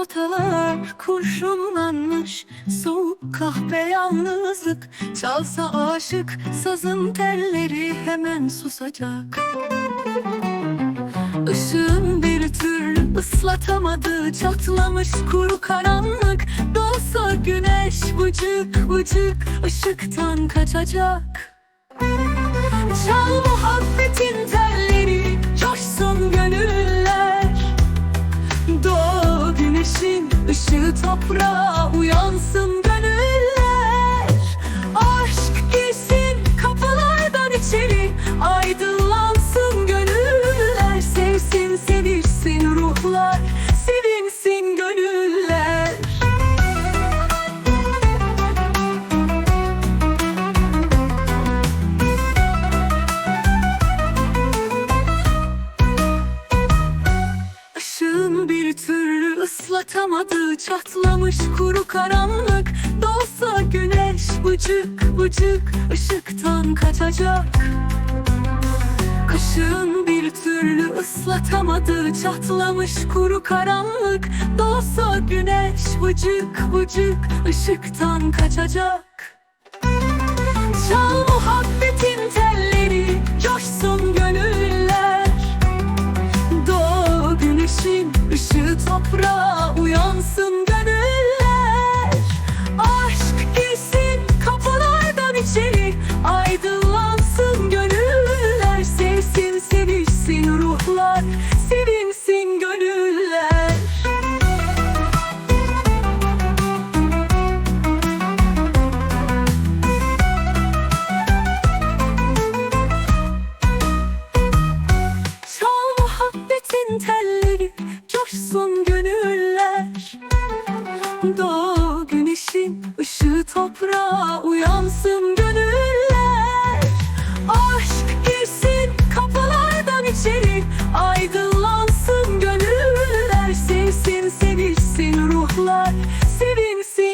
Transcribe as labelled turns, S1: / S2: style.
S1: notalar kurşunlanmış Soğuk kahpe yalnızlık Çalsa aşık sazın telleri hemen susacak. Işığın bir türlü ıslatamadığı çatlamış kuru karanlık Doğsa güneş vıcık vıcık ışıktan kaçacak. Çal güneşin ışığı toprağa uyansın gönüller. Aşk girsin kapılardan içeri aydınlansın gönüller. Sevsin sevirsin ruhlar sevinsin gönüller. Işığın bir türlü ıslatamadığı çatlamış kuru karanlık. Doğsa güneş vıcık vıcık ışıktan kaçacak. Işığın bir türlü ıslatamadığı çatlamış kuru karanlık. Doğsa güneş vıcık vıcık ışıktan kaçacak. Çal muhabbetin telleri coşsun gönüller. Doğu güneşin ışığı toprağa uyansın gönüller. Aşk girsin kapılardan içeri. Aydınlansın gönüller. Sevsin sevişsin ruhlar Doğu güneşin ışığı toprağa uyansın gönüller. Aşk girsin kapılardan içeri aydınlansın gönüller. Sevsin sevişsin ruhlar sevinsin